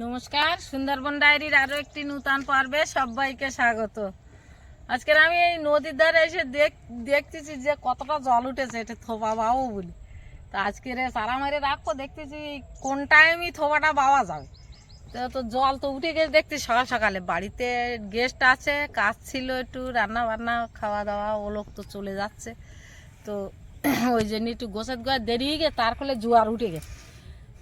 নমস্কার, সুন্দরবন ডায়েরির আরও একটি নূতন পর্বে সবাইকে স্বাগত। আজকের আমি এই নদীর ধারে এসে দেখ দেখতেছি যে কতটা জল উঠেছে, এটা থোপা বাবু বলি। তা আজকের সারা মারে রাখব, দেখতেছি কোন টাইমই থোপাটা পাওয়া যাবে। তো তো জল তো উঠে গেছে দেখছি সকাল সকালে। বাড়িতে গেস্ট আছে, কাজ ছিল একটু রান্না বান্না খাওয়া দাওয়া ও লোক তো চলে যাচ্ছে। তো ওই জন্য একটু গোসাত গোয়া দেরি হয়ে গেছে, তার ফলে জোয়ার উঠে গেছে।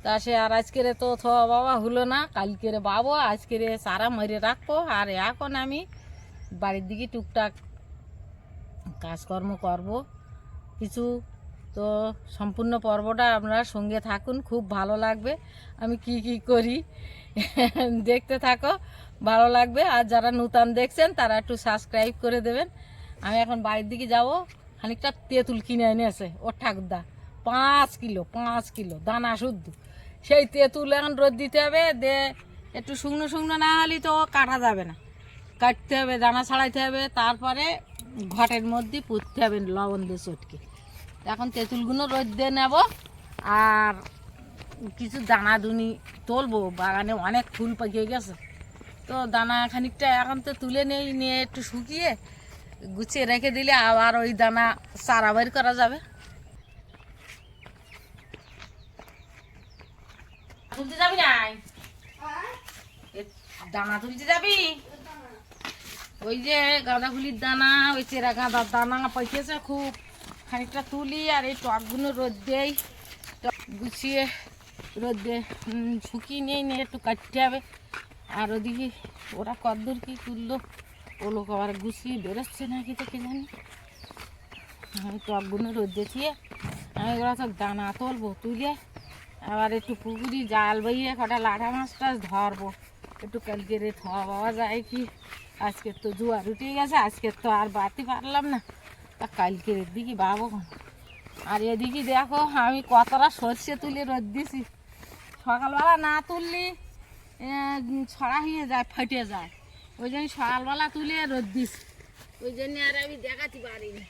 তা সে আর আজকের তো থোয়া বাবা হলো না, কালকের বাবো, আজকের সারা মেরে রাখব। আর এখন আমি বাড়ির দিকে টুকটাক কাজকর্ম করব। কিছু তো সম্পূর্ণ পর্বটা আপনারা সঙ্গে থাকুন, খুব ভালো লাগবে। আমি কি কি করি, দেখতে থাকো, ভালো লাগবে। আর যারা নূতন দেখছেন, তারা একটু সাবস্ক্রাইব করে দেবেন। আমি এখন বাড়ির দিকে যাব, খানিকটা তেঁতুল কিনে এনেছে, ওর ঠাকুরদা। পাঁচ কিলো পাঁচ কিলো, দানা শুদ্ধ। সেই তেঁতুল এখন রোদ দিতে হবে, দে একটু শুকনো শুকনো না হলে তো কাটা যাবে না। কাটতে হবে, দানা ছাড়াইতে হবে, তারপরে ঘটের মধ্যে পুঁততে হবে লবণ দিয়ে চটকে। এখন তেঁতুলগুলো রোদ দিয়ে নেব আর কিছু দানা দুনি তুলবো, বাগানে অনেক ফুল পাকিয়ে গেছে। তো দানা খানিকটা এখন তো তুলে নেই, নিয়ে একটু শুকিয়ে গুছিয়ে রেখে দিলে আবার ওই দানা চারা বের করা যাবে। তুলতে যাবি নাই? দানা তুলতে যাবি? ওই যে গাঁদা ফুলির দানা ওই চেরা গাঁদার দানা পাইতেছে খুব। খানিকটা তুলি আর এই টকগুলো রোদ দেই। টক গুছিয়ে রোদ উম, শুকিয়ে নিয়ে নিয়ে একটু কাটতে হবে। আর ওদিকে ওরা কদ্দূর কি তুললো? ও লোক আবার গুছিয়ে বেরোচ্ছে নাকি তো কে জানি? আমি টকগুলো রোদ দিয়ে আমি ওরা সব দানা তুলবো তুলে আবার একটু পুকুরি জাল বইয়ে কটা লাঠা মাছ টাছ ধরবো। একটু কালকে রে পাওয়া যায় কি? আজকের তো জোয়ার উঠে গেছে, আজকের তো আর বাড়তে পারলাম না। তা কালকের দিকে বাবো আর এদিকে দেখো, আমি কতটা সর্ষে তুলে রোদ দিছি। সকালবেলা না তুললি ছড়া হয়ে যায়, ফেটে যায়। ওই জন্য সকালবেলা তুলে রোদ দিছি। ওই জন্য আর আমি দেখাতে পারিনি।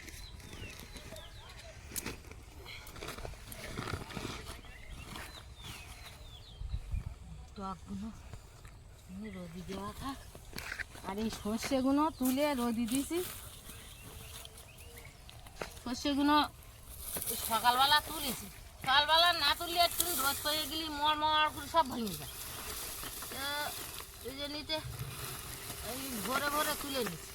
টকগুলো রোদি দেওয়া থাক আর এই সর্ষেগুলো তুলে রোদি দিছি। সর্ষেগুলো সকালবেলা তুলেছি। সকালবেলা না তুললে একটু রোদ পেয়ে গেলে মর মর করে সব ভেঙে যায়। তো এই জন্যতে এই ভোরে ভোরে তুলে নিছি।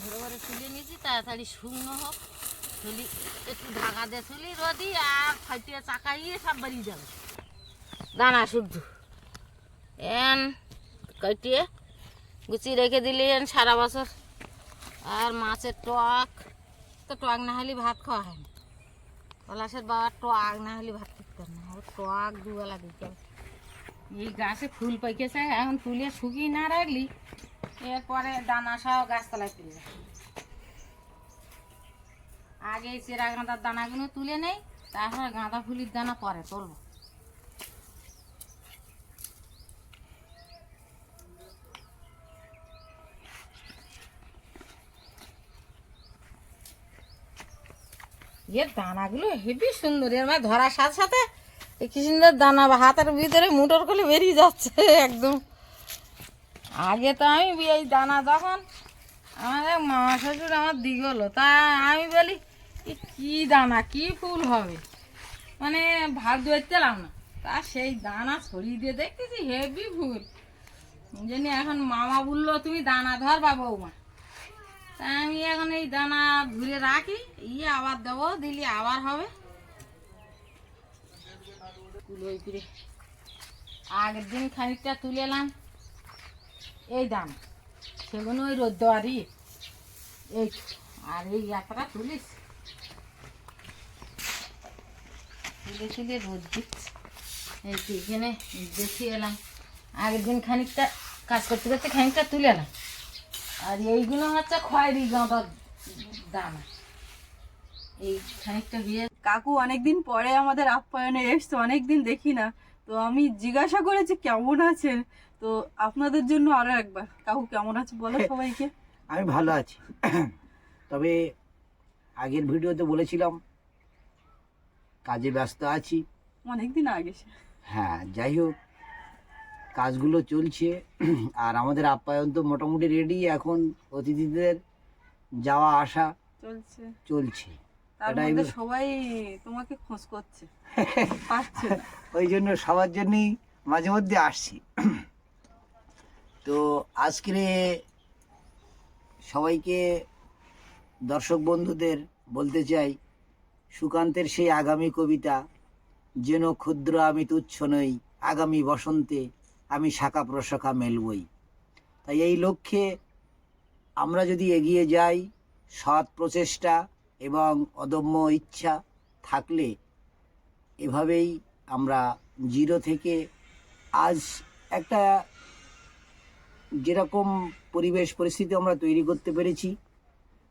ভোরে ভোরে তুলে নিয়েছি তাড়াতাড়ি শুকনো হোক। তুলি একটু ঢাকা দিয়ে তুলি রোদি আর ফাটিয়ে চাকাইয়ে সব বেরিয়ে যাবে। দানা শুদ্ধ। এন কাটিয়ে গুছিয়ে রেখে দিলে এন সারা বছর। আর মাছের টক, তো টক না হলে ভাত খাওয়া হয় না। পলাশের বাবার টক না হলে ভাত খেতে না। ওর টক দুবেলা দিতে এই গাছে ফুল পাইকেছে এখন তুলে শুকিয়ে না রাখলি, এরপরে দানা সহ গাছতলায় পেয়ে যায় আগে চেরা গাঁদার দানাগুলো তুলে নেই, তারপরে গাঁদা ফুলির দানা পরে তুলবো। এর দানাগুলো হেবি সুন্দর, এর মানে ধরার সাথে সাথে এই কি সুন্দর দানা বা হাতের ভিতরে মুটোর করে বেরিয়ে যাচ্ছে একদম। আগে তো আমি এই দানা যখন আমাদের মামা শ্বশুর আমার দিগলো, তা আমি বলি কি দানা, কি ফুল হবে? মানে ভাত ধরতেলাম না। তা সেই দানা ছড়িয়ে দিয়ে দেখতেছি হেভি ফুল। জানি এখন মামা বলল, তুমি দানা ধরবা বৌমা। তা আমি এখন এই দানা ধুয়ে রাখি ইয়ে আবার দেবো, দিলি আবার হবে। আগের দিন খানিকটা তুলে এলাম, এই দাম সেগুলো ওই রোদ দেওয়ারই এই আর এই এতটা তুলিস তুলে তুলে রোদ দিচ্ছি। এই এখানে দেখি এলাম। আগের দিন খানিকটা কাজ করতে করতে খানিকটা তুলে এলাম। আর এইগুলো হচ্ছে খয়েরি গাঁদার দানা। এই খানিকটা বিয়ে কাকু অনেকদিন পরে আমাদের আপ্যায়নে এসছে অনেকদিন দেখি না। তো আমি জিজ্ঞাসা করেছি কেমন আছেন? তো আপনাদের জন্য আরও একবার। কাকু কেমন আছে বলো সবাইকে। আমি ভালো আছি। তবে আগের ভিডিওতে বলেছিলাম কাজে ব্যস্ত আছি। অনেকদিন আগে। হ্যাঁ যাই হোক কাজগুলো চলছে। আর আমাদের আপ্যায়ন তো মোটামুটি রেডি এখন অতিথিদের যাওয়া আসা চলছে। চলছে। সবাই তোমাকে খোঁজ করছে। ওই জন্য সবার জন্যই মাঝে মধ্যে আসছি। তো আজকে সবাইকে দর্শক বন্ধুদের বলতে চাই সুকান্তের সেই আগামী কবিতা, যেন ক্ষুদ্র আমি তুচ্ছ নই, আগামী বসন্তে আমি শাখা প্রশাখা মেলবই। তাই এই লক্ষ্যে আমরা যদি এগিয়ে যাই, সৎ প্রচেষ্টা এবং অদম্য ইচ্ছা থাকলে এভাবেই আমরা জিরো থেকে আজ একটা যেরকম পরিবেশ, পরিস্থিতি আমরা তৈরি করতে পেরেছি,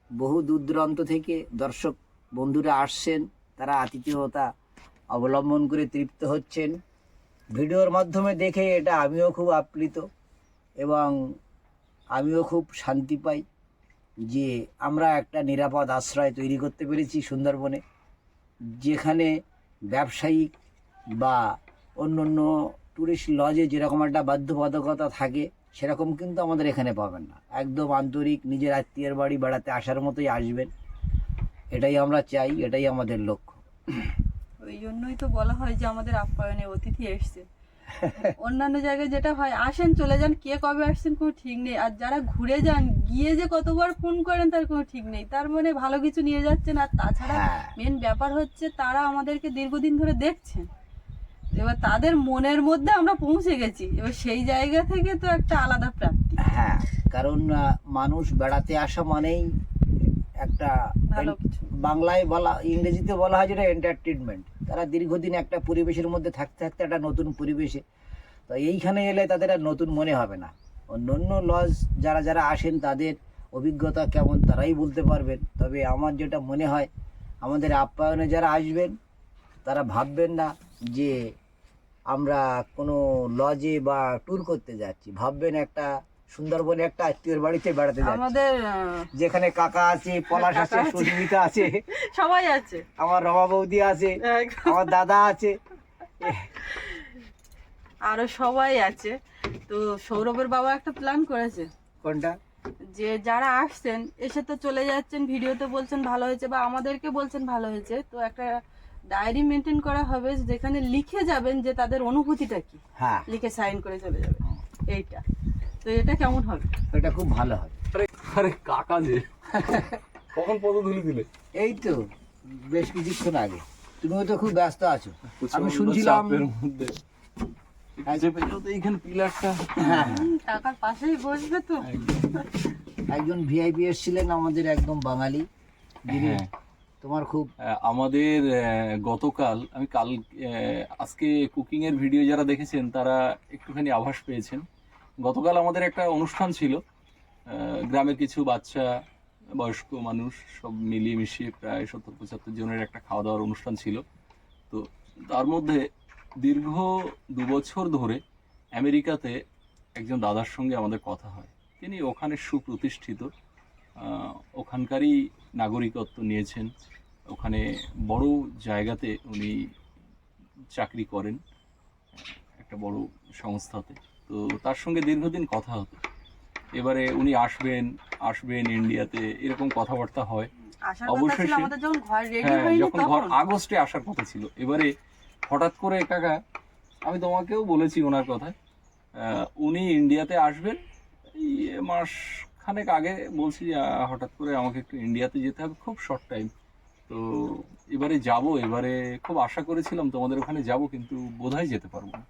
বহু দূর দূরান্ত থেকে দর্শক বন্ধুরা আসছেন, তারা আতিথেয়তা অবলম্বন করে তৃপ্ত হচ্ছেন। ভিডিওর মাধ্যমে দেখে এটা আমিও খুব আপ্লিত এবং আমিও খুব শান্তি পাই যে আমরা একটা নিরাপদ আশ্রয় তৈরি করতে পেরেছি সুন্দরবনে, যেখানে ব্যবসায়িক বা অন্য অন্য ট্যুরিস্ট লজে যেরকম একটা বাধ্যবাধকতা থাকে, সেরকম কিন্তু আমাদের এখানে পাবেন না। একদম আন্তরিক, নিজের আত্মীয়ের বাড়ি বেড়াতে আসার মতোই আসবেন। এটাই আমরা চাই এটাই আমাদের লক্ষ্য। ওই জন্যই তো বলা হয় যে আমাদের আপ্যায়নে অতিথি এসছে। অন্যান্য জায়গায় যেটা হয় আসেন চলে যান কে কবে আসছেন কোনো ঠিক নেই। আর যারা ঘুরে যান গিয়ে যে কতবার ফোন করেন তার কোনো ঠিক নেই। তার মানে ভালো কিছু নিয়ে যাচ্ছেন। আর তাছাড়া হ্যাঁ। মেন ব্যাপার হচ্ছে তারা আমাদেরকে দীর্ঘদিন ধরে দেখছেন। এবার তাদের মনের মধ্যে আমরা পৌঁছে গেছি। এবার সেই জায়গা থেকে তো একটা আলাদা প্রাপ্তি। হ্যাঁ কারণ মানুষ বেড়াতে আসা মানেই একটা বাংলায় বলা ইংরেজিতে বলা হয় যেটা এন্টারটেনমেন্ট তারা দীর্ঘদিন একটা পরিবেশের মধ্যে থাকতে থাকতে একটা নতুন পরিবেশে। তো এইখানে এলে তাদের আর নতুন মনে হবে না। অন্য অন্য লজ যারা যারা আসেন তাদের অভিজ্ঞতা কেমন তারাই বলতে পারবেন। তবে আমার যেটা মনে হয় আমাদের আপ্যায়নে যারা আসবেন তারা ভাববেন না যে আমরা কোনো লজে বা ট্যুর করতে যাচ্ছি। ভাববেন একটা সুন্দরবনে একটা আত্মীয়ের বাড়িতে বেড়াতে যাচ্ছি। আমাদের যেখানে কাকা আছে পলাশ আছে। সুস্মিতা আছে। সবাই আছে। আমার রমা বৌদি আছে আমার দাদা আছে। আরও সবাই আছে। তো সৌরভের বাবা একটা প্ল্যান করেছে। কোনটা? যে যারা আসছেন এসে তো চলে যাচ্ছেন ভিডিওতে বলছেন ভালো হয়েছে বা আমাদেরকে বলছেন ভালো হয়েছে। তো একটা ডায়েরি মেনটেন করা হবে যেখানে লিখে যাবেন যে তাদের অনুভূতিটা কি। হ্যাঁ। লিখে সাইন করে চলে যাবে এইটা। তো এটা কেমন হবে? এটা খুব ভালো হবে আরে কাকা যে। কখন পদ তুলে দিলে? এই তো বেশ কিছুক্ষণ আগে। তুমিও তো খুব ব্যস্ত আছো। আমি শুনছিলাম তো এইখানে পিলারটা। হ্যাঁ। হুম, টাকার পাশেই বসবে তো। একজন ভিআইপি এসেছিলেন আমাদের একদম বাঙালি। যিনি হ্যাঁ। তোমার খুব আমাদের গতকাল আমি কাল আজকে কুকিং এর ভিডিও যারা দেখেছেন তারা একটুখানি আভাস পেয়েছেন। গতকাল আমাদের একটা অনুষ্ঠান ছিল। গ্রামের কিছু বাচ্চা, বয়স্ক মানুষ সব মিলিয়ে মিশিয়ে প্রায় সত্তর, পঁচাত্তর জনের একটা খাওয়া দাওয়ার অনুষ্ঠান ছিল। তো তার মধ্যে দীর্ঘ দু বছর ধরে আমেরিকাতে একজন দাদার সঙ্গে আমাদের কথা হয়। তিনি ওখানে সুপ্রতিষ্ঠিত। ওখানকারই নাগরিকত্ব নিয়েছেন। ওখানে বড় জায়গাতে উনি চাকরি করেন, একটা বড় সংস্থাতে। তো তার সঙ্গে দীর্ঘদিন কথা হতো। এবারে উনি আসবেন আসবেন ইন্ডিয়াতে এরকম কথাবার্তা হয়। অবশেষে- যখন ঘর হ্যাঁ যখন ঘর আগস্টে আসার কথা ছিল। এবারে হঠাৎ করে কাকা আমি তোমাকেও বলেছি ওনার কথা আহ, উনি ইন্ডিয়াতে আসবেন। মাস খানেক আগে বলছি হঠাৎ করে আমাকে একটু ইন্ডিয়াতে যেতে হবে খুব শর্ট টাইম তো এবারে যাব এবারে খুব আশা করেছিলাম তোমাদের ওখানে যাব কিন্তু বোধহয় যেতে পারব না।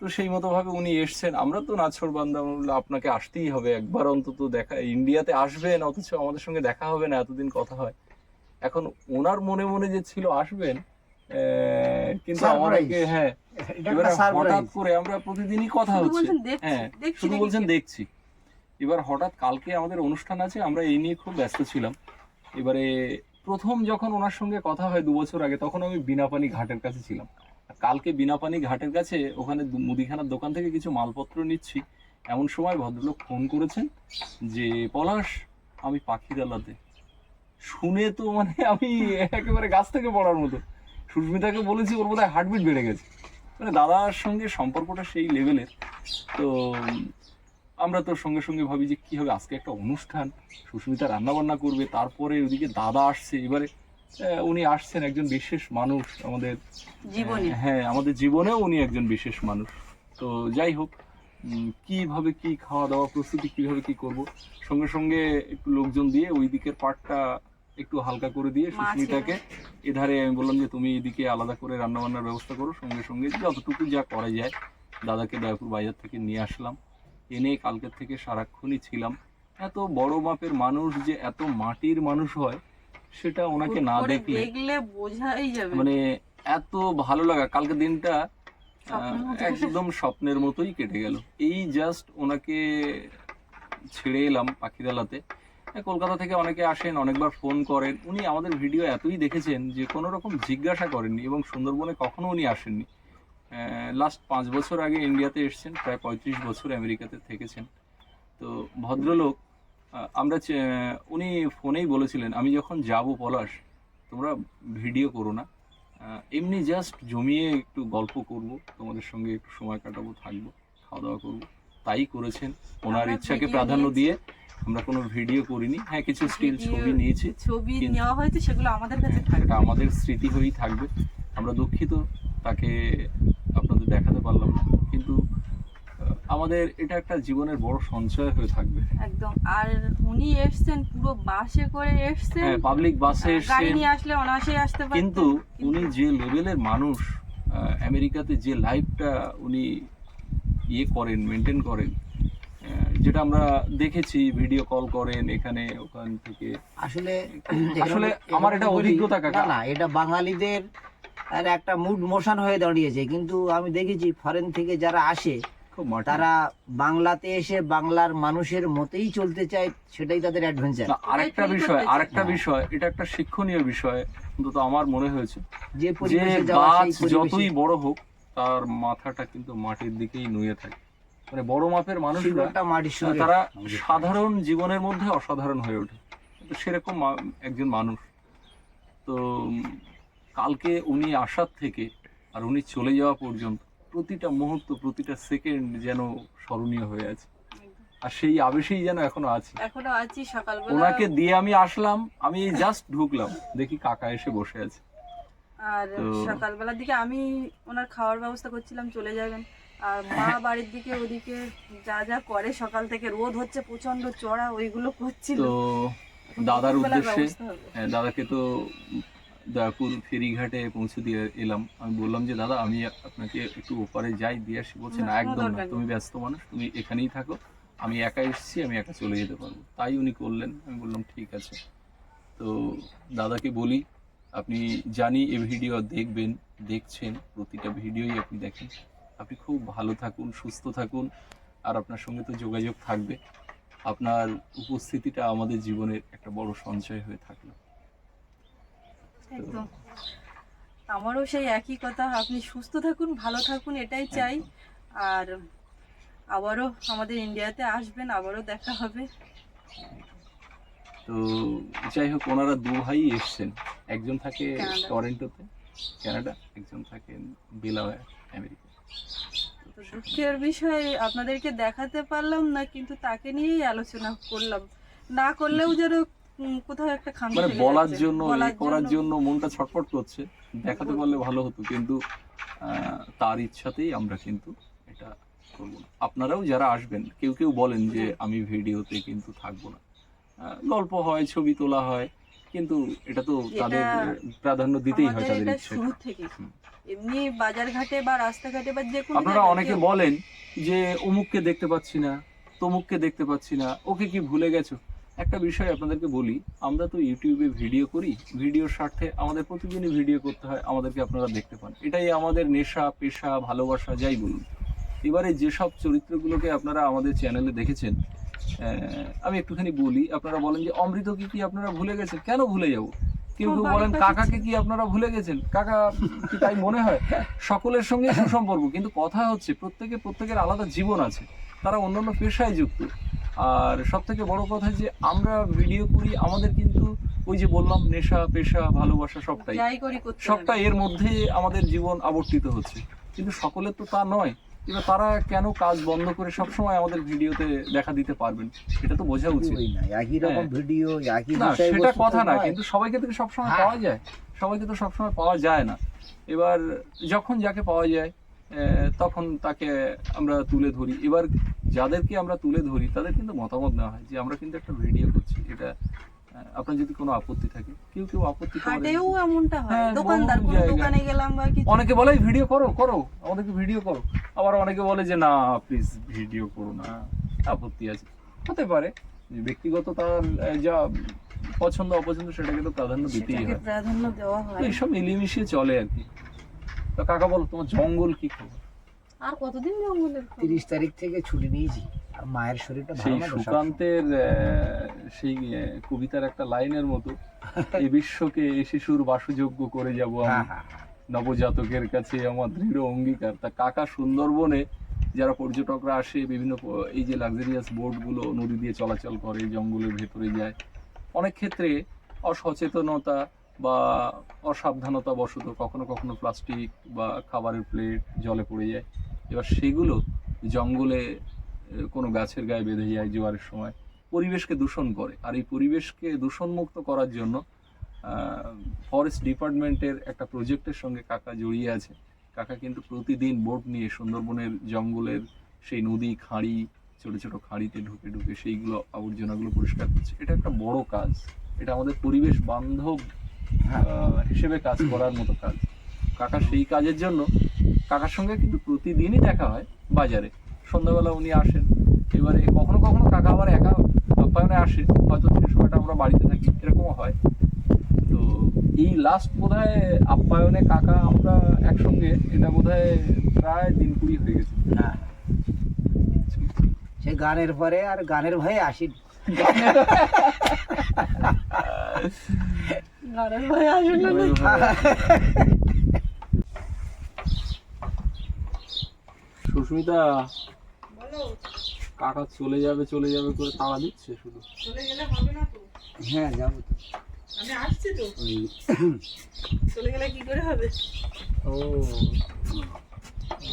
তো সেই মতো ভাবে উনি এসছেন। আমরা তো নাছর বান্দা আমরা আপনাকে আসতেই হবে একবার অন্তত দেখা ইন্ডিয়াতে আসবেন অথচ আমাদের সঙ্গে দেখা হবে না এতদিন কথা হয়। এখন ওনার মনে মনে যে ছিল আসবেন কিন্তু আমাদেরকে হ্যাঁ হঠাৎ করে আমরা প্রতিদিনই কথা শুধু হচ্ছে। বলছেন দেখছি হ্যাঁ শুধু বলছেন দেখছি। এবার হঠাৎ কালকে আমাদের অনুষ্ঠান আছে আমরা এই নিয়ে খুব ব্যস্ত ছিলাম। এবারে প্রথম যখন ওনার সঙ্গে কথা হয় দু বছর আগে তখন আমি বিনাপানি ঘাটের কাছে ছিলাম। কালকে বিনাপানি ঘাটের কাছে ওখানে মুদিখানার দোকান থেকে কিছু মালপত্র নিচ্ছি। এমন সময় ভদ্রলোক ফোন করেছেন যে, পলাশ, আমি পাখিরালাতে শুনে তো মানে আমি একেবারে গাছ থেকে পড়ার মতো। সুস্মিতাকে বলেছি, ওর বোধহয় হার্টবিট বেড়ে গেছে। মানে দাদার সঙ্গে সম্পর্কটা সেই লেভেলের তো, আমরা তো সঙ্গে সঙ্গে ভাবি যে, কি হবে? আজকে একটা অনুষ্ঠান। সুস্মিতা রান্না বান্না করবে, তারপরে ওদিকে দাদা আসছে। এবারে উনি আসছেন একজন বিশেষ মানুষ আমাদের জীবনে। হ্যাঁ আমাদের জীবনেও উনি একজন বিশেষ মানুষ। তো যাই হোক কীভাবে কি খাওয়া দাওয়া প্রস্তুতি কীভাবে কি করব? সঙ্গে সঙ্গে একটু লোকজন দিয়ে ওই দিকের পাটটা একটু হালকা করে দিয়ে। সুস্মিতাকে এধারে আমি বললাম যে তুমি এদিকে আলাদা করে রান্না বান্নার ব্যবস্থা করো সঙ্গে সঙ্গে যতটুকু যা করা যায়। দাদাকে দয়াপুর বাজার থেকে নিয়ে আসলাম। এনে কালকের থেকে সারাক্ষণই ছিলাম। এত বড় মাপের মানুষ যে এত মাটির মানুষ হয় সেটা ওনাকে না দেখলে দেখলে বোঝাই যাবে। মানে এত ভালো লাগা। কালকে দিনটা একদম স্বপ্নের মতোই কেটে গেল। এই জাস্ট ওনাকে ছেড়ে এলাম পাখিরালাতে। কলকাতা থেকে অনেকে আসেন অনেকবার ফোন করেন। উনি আমাদের ভিডিও এতই দেখেছেন যে কোনো রকম জিজ্ঞাসা করেননি এবং সুন্দরবনে কখনো উনি আসেননি। লাস্ট পাঁচ বছর আগে ইন্ডিয়াতে এসেছেন প্রায় পঁয়ত্রিশ বছর আমেরিকাতে থেকেছেন। তো ভদ্রলোক আমরা উনি ফোনেই বলেছিলেন আমি যখন যাব পলাশ তোমরা ভিডিও করো না। এমনি জাস্ট জমিয়ে একটু গল্প করব তোমাদের সঙ্গে একটু সময় কাটাবো থাকব খাওয়া দাওয়া করব। তাই করেছেন। ওনার ইচ্ছাকে প্রাধান্য দিয়ে আমরা কোনো ভিডিও করিনি। হ্যাঁ কিছু স্টিল ছবি নিয়েছি। ছবি নেওয়া হয়েছে সেগুলো আমাদের কাছে হ্যাঁ, থাকবে। এটা আমাদের স্মৃতি হয়েই থাকবে। আমরা দুঃখিত তাকে আপনাদের দেখাতে পারলাম না। কিন্তু আমাদের এটা একটা জীবনের বড় সঞ্চয় হয়ে থাকবে। একদম। আর উনি এসছেন পুরো বাসে করে এসছেন। হ্যাঁ পাবলিক বাসে গাড়ি এসছেন। নিয়ে আসলে অনায়াসেই আসতে পারতেন। কিন্তু উনি যে লেভেলের মানুষ আহ, আমেরিকাতে যে লাইফটা উনি ইয়ে করেন মেনটেন করেন যেটা আমরা দেখেছি ভিডিও কল করেন এখানে ওখান থেকে। আসলে আসলে আমার এটা অভিজ্ঞতা কাকা। না না এটা বাঙালিদের আর একটা মুড মোশন হয়ে দাঁড়িয়েছে। কিন্তু আমি দেখেছি ফরেন থেকে যারা আসে তারা বাংলাতে এসে বাংলার মানুষের মতেই চলতে চায় সেটাই তাদের অ্যাডভেঞ্চার আরেকটা বিষয় আরেকটা বিষয় এটা একটা শিক্ষণীয় বিষয় অন্তত আমার মনে হয়েছে। যে গাছ যতই বড় হোক তার মাথাটা কিন্তু মাটির দিকেই নুয়ে থাকে। মানে বড় মাপের মানুষ তারা সাধারণ জীবনের মধ্যে অসাধারণ হয়ে ওঠে। তো সেরকম একজন মানুষ। তো কালকে উনি আসার থেকে আর উনি চলে যাওয়া পর্যন্ত প্রতিটা মুহূর্ত প্রতিটা সেকেন্ড যেন স্মরণীয় হয়ে আছে। আর সেই আবেশেই যেন এখনও আছে। এখনও আছি সকালবেলা। ওনাকে দিয়ে আমি আসলাম আমি জাস্ট ঢুকলাম। দেখি কাকা এসে বসে আছে। আর সকালবেলার দিকে আমি ওনার খাওয়ার ব্যবস্থা করছিলাম চলে যাবেন। আর মা বাড়ির দিকে ওদিকে যা যা করে সকাল থেকে রোদ হচ্ছে প্রচণ্ড চড়া ওইগুলো করছিল। তো দাদার উদ্দেশ্যে। হ্যাঁ, দাদাকে তো দয়াপুর ফেরিঘাটে পৌঁছে দিয়ে এলাম। আমি বললাম যে দাদা আমি আপনাকে একটু ওপারে যাই দিয়ে আসি। বলছে না, একদম না তুমি ব্যস্ত মানুষ তুমি এখানেই থাকো। আমি একা এসেছি আমি একা চলে যেতে পারব। তাই উনি করলেন। আমি বললাম ঠিক আছে। তো দাদাকে বলি আপনি জানি এই ভিডিও দেখবেন দেখছেন প্রতিটা ভিডিওই আপনি দেখেন। আপনি খুব ভালো থাকুন সুস্থ থাকুন আর আপনার সঙ্গে তো যোগাযোগ থাকবে। আপনার উপস্থিতিটা আমাদের জীবনের একটা বড় সঞ্চয় হয়ে থাকল। একদম। আমারও সেই একই কথা আপনি সুস্থ থাকুন ভালো থাকুন এটাই চাই। আর আবারও আমাদের ইন্ডিয়াতে আসবেন আবারও দেখা হবে। তো যাই হোক ওনারা দু ভাই এসছেন। একজন থাকে। টরেন্টোতে কানাডা একজন থাকেন বেলাওয়ার আমেরিকা। দুঃখের বিষয় আপনাদেরকে দেখাতে পারলাম না কিন্তু তাকে নিয়েই আলোচনা করলাম। না করলেও যেন কোথাও একটা খাম মানে বলার জন্য করার জন্য। মনটা ছটফট করছে দেখাতে পারলে ভালো হতো কিন্তু তার ইচ্ছাতেই আমরা কিন্তু এটা করব না। আপনারাও যারা আসবেন কেউ কেউ বলেন যে আমি ভিডিওতে কিন্তু থাকব না। গল্প হয় ছবি তোলা হয় কিন্তু এটা তো তাদের প্রাধান্য দিতেই হয় তাদের ইচ্ছে শুরু থেকে। এমনি বাজার ঘাটে বা রাস্তাঘাটে বা যে কোনো আপনারা অনেকে বলেন যে অমুককে দেখতে পাচ্ছি না তমুককে দেখতে পাচ্ছি না ওকে কি ভুলে গেছো? একটা বিষয় আপনাদেরকে বলি আমরা তো ইউটিউবে ভিডিও করি ভিডিওর স্বার্থে আমাদের প্রতিদিনই ভিডিও করতে হয় আমাদেরকে আপনারা দেখতে পান। এটাই আমাদের নেশা পেশা ভালোবাসা যাই বলুন। এবারে যেসব চরিত্রগুলোকে আপনারা আমাদের চ্যানেলে দেখেছেন আমি একটুখানি বলি আপনারা বলেন যে অমৃতকে কি আপনারা ভুলে গেছেন? কেন ভুলে যাব? কেউ কেউ বলেন বাড়ির কাকাকে কি আপনারা ভুলে গেছেন? কাকা কি তাই মনে হয়? সকলের সঙ্গে সুসম্পর্ক কিন্তু কথা হচ্ছে প্রত্যেকে প্রত্যেকের আলাদা জীবন আছে তারা অন্যান্য পেশায় যুক্ত। আর সব থেকে বড় কথা যে আমরা ভিডিও করি আমাদের কিন্তু ওই যে বললাম নেশা পেশা ভালোবাসা সবটাই। সবটা এর মধ্যে আমাদের জীবন আবর্তিত হচ্ছে। কিন্তু সকলের তো তা নয়। এবার তারা কেন কাজ বন্ধ করে সবসময় আমাদের ভিডিওতে দেখা দিতে পারবেন? এটা তো বোঝা উচিত। না একই রকম হ্যাঁ। ভিডিও একই না সেটা কথা না নয়। কিন্তু সবাইকে তো সবসময় হ্যাঁ। পাওয়া যায়। সবাইকে তো সবসময় পাওয়া যায় না। এবার যখন যাকে পাওয়া যায় তখন তাকে আমরা তুলে ধরি। এবার যাদেরকে আমরা তুলে ধরি তাদের কিন্তু মতামত নেওয়া হয় যে আমরা কিন্তু একটা ভিডিও করছি এটা আপনার যদি কোনো আপত্তি থাকে। কেউ কেউ আপত্তি হাটেও এমনটা হয়। দোকানদার বহু দোকানে গেলাম বা কিছু। অনেকে বলে ভিডিও করো করো আমাদেরকে ভিডিও করো। আবার অনেকে বলে যে না প্লিজ ভিডিও করো না আপত্তি আছে। হতে পারে ব্যক্তিগত তার যা পছন্দ অপছন্দ সেটাকে তো প্রাধান্য দিতেই হয়। প্রাধান্য দেওয়া হয়। এইসব মিলিয়ে মিশিয়ে চলে আর কি। তো কাকা বলো তোমার জঙ্গল কি খবর? আর কতদিন জঙ্গলের তিরিশ তারিখ থেকে ছুটি নিয়েছি। আর মায়ের শরীরটা ভালো সেই সুকান্তের সেই কবিতার একটা লাইনের মতো এই বিশ্বকে শিশুর বাসযোগ্য করে যাব হ্যাঁ আমি। হ্যাঁ হ্যাঁ। নবজাতকের কাছে আমার দৃঢ় অঙ্গীকার। তা কাকা সুন্দরবনে যারা পর্যটকরা আসে বিভিন্ন এই যে লাক্সারিয়াস বোটগুলো নদী দিয়ে চলাচল করে জঙ্গলের ভেতরে যায় অনেক ক্ষেত্রে অসচেতনতা বা অসাবধানতা বশত কখনো কখনো প্লাস্টিক বা খাবারের প্লেট জলে পড়ে যায়। এবার সেগুলো জঙ্গলে কোনো গাছের গায়ে বেঁধে যায় জোয়ারের সময়। পরিবেশকে দূষণ করে। আর এই পরিবেশকে দূষণমুক্ত করার জন্য ফরেস্ট ডিপার্টমেন্টের একটা প্রজেক্টের সঙ্গে কাকা জড়িয়ে আছে। কাকা কিন্তু প্রতিদিন বোট নিয়ে সুন্দরবনের জঙ্গলের সেই নদী, খাঁড়ি, ছোট ছোট খাঁড়িতে ঢুকে ঢুকে সেইগুলো আবর্জনাগুলো পরিষ্কার করছে। এটা একটা বড় কাজ। এটা আমাদের পরিবেশ বান্ধব হিসেবে কাজ করার মতো কাজ। কাকা সেই কাজের জন্য কাকার সঙ্গে কিন্তু প্রতিদিনই দেখা হয় বাজারে। সন্ধ্যাবেলা উনি আসেন। এবারে কখনো কখনো কাকা আবার একা আপ্যায়নে আসে। হয়তো সে সময়টা আমরা বাড়িতে থাকি এরকমও হয়। তো এই লাস্ট বোধহয় আপ্যায়নে কাকা আমরা একসঙ্গে এটা বোধহয় প্রায় দিন কুড়ি হয়ে গেছে। হ্যাঁ। সে গানের পরে আর গানের ভয়ে আসি ঘরের ভয়ে আসলে না। সুস্মিতা কাকা চলে যাবে চলে যাবে করে তাড়া দিচ্ছে শুধু। চলে গেলে হবে না তো? হ্যাঁ যাব তো। আমি আসছি তো। চলে গেলে কি করে হবে? ও।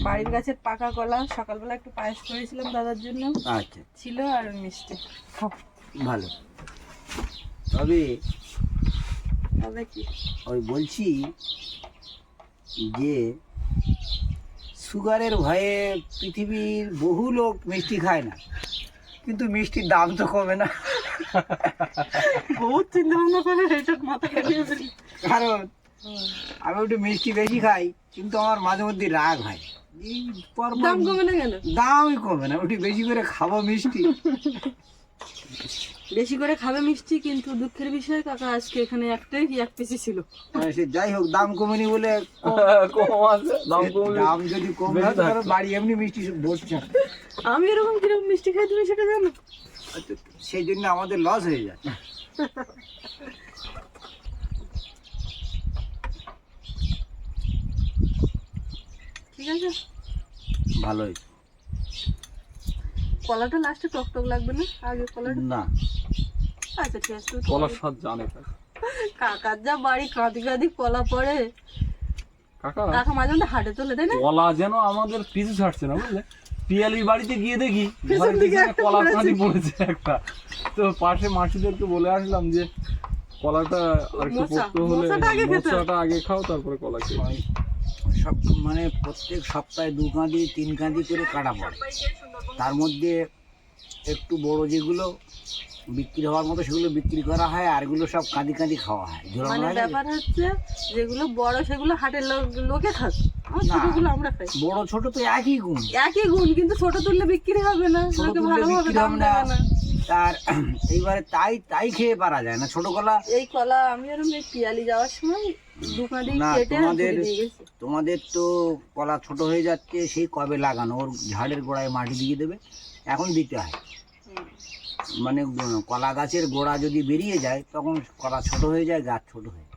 বাড়ির গাছের পাকা কলা। সকালবেলা একটু পায়েস করেছিলাম দাদার জন্য। আচ্ছা। ছিল আর মিষ্টি। ভালো। তবে ওই বলছি যে সুগারের ভয়ে পৃথিবীর বহু লোক মিষ্টি খায় না। কিন্তু মিষ্টির দাম তো কমে না। বহুত চিন্তা ভাবনা করে মাথা কারণ আমি একটু মিষ্টি বেশি খাই কিন্তু আমার মাঝে মধ্যে রাগ হয়। দাম কমে না কেন? দামই কমে না ওটি বেশি করে খাব মিষ্টি। বেশি করে খাবে মিষ্টি কিন্তু দুঃখের বিষয় কাকা আজকে এখানে একটাই কি এক পিসি ছিল। মানে সে যাই হোক দাম কমেনি বলে কম। আছে দাম কমলে দাম যদি কমে হয় তাহলে বাড়ি এমনি মিষ্টি বসছে। আমি এরকম কীরকম মিষ্টি খাই তুমি সেটা জানো? সেই জন্য আমাদের লস হয়ে যায়। ঠিক আছে? ভালো হয়েছে কলাটা লাস্টে টক টক লাগবে না? আগে কলাটা? না। আচ্ছা স্বাদ জানে কাকা। কাকার যা বাড়ি কাঁদি কাঁদি কলা পড়ে। কাকা? কাকা মাঝে মধ্যে হাটে তোলে তাই না? কলা যেন আমাদের পিছু ছাড়ছে না বুঝলে? পিয়ালির বাড়িতে গিয়ে দেখি কলা পড়েছে। কাঁদি পড়েছে একটা। তো পাশে মাসিদেরকে বলে আসলাম যে কলাটা আর একটু মোচা, পোক্ত হলে মোচাটা আগে। মোচাটা খাও তারপরে কলা খেয়ে সব মানে প্রত্যেক সপ্তাহে দু কাঁদি তিন কাঁদি করে কাটা পড়ে। তার মধ্যে একটু বড় যেগুলো বিক্রি হওয়ার মতো সেগুলো বিক্রি করা হয় আর এগুলো সব কাঁদি কাঁদি খাওয়া হয়। মানে ব্যাপার হচ্ছে যেগুলো বড় সেগুলো হাটের লোক- লোকে খাক। ছোটগুলো আমরা খাই। বড় ছোট তো একই গুণ। একই গুণ কিন্তু ছোট তুললে বিক্রি হবে না। লোকে হবে। তার এইবারে তাই তাই খেয়ে পারা যায় না। ছোট কলা এই কলা আমি আর পিয়ালি যাওয়ার সময় না, তোমাদের- তোমাদের তো কলা ছোট হয়ে যাচ্ছে সেই কবে লাগানো? ওর ঝাড়ের গোড়ায় মাটি দিয়ে দেবে। এখন দিতে হয়। মানে কলা গাছের গোড়া যদি বেরিয়ে যায়, তখন কলা ছোট হয়ে যায়, গাছ ছোট হয়ে যায়।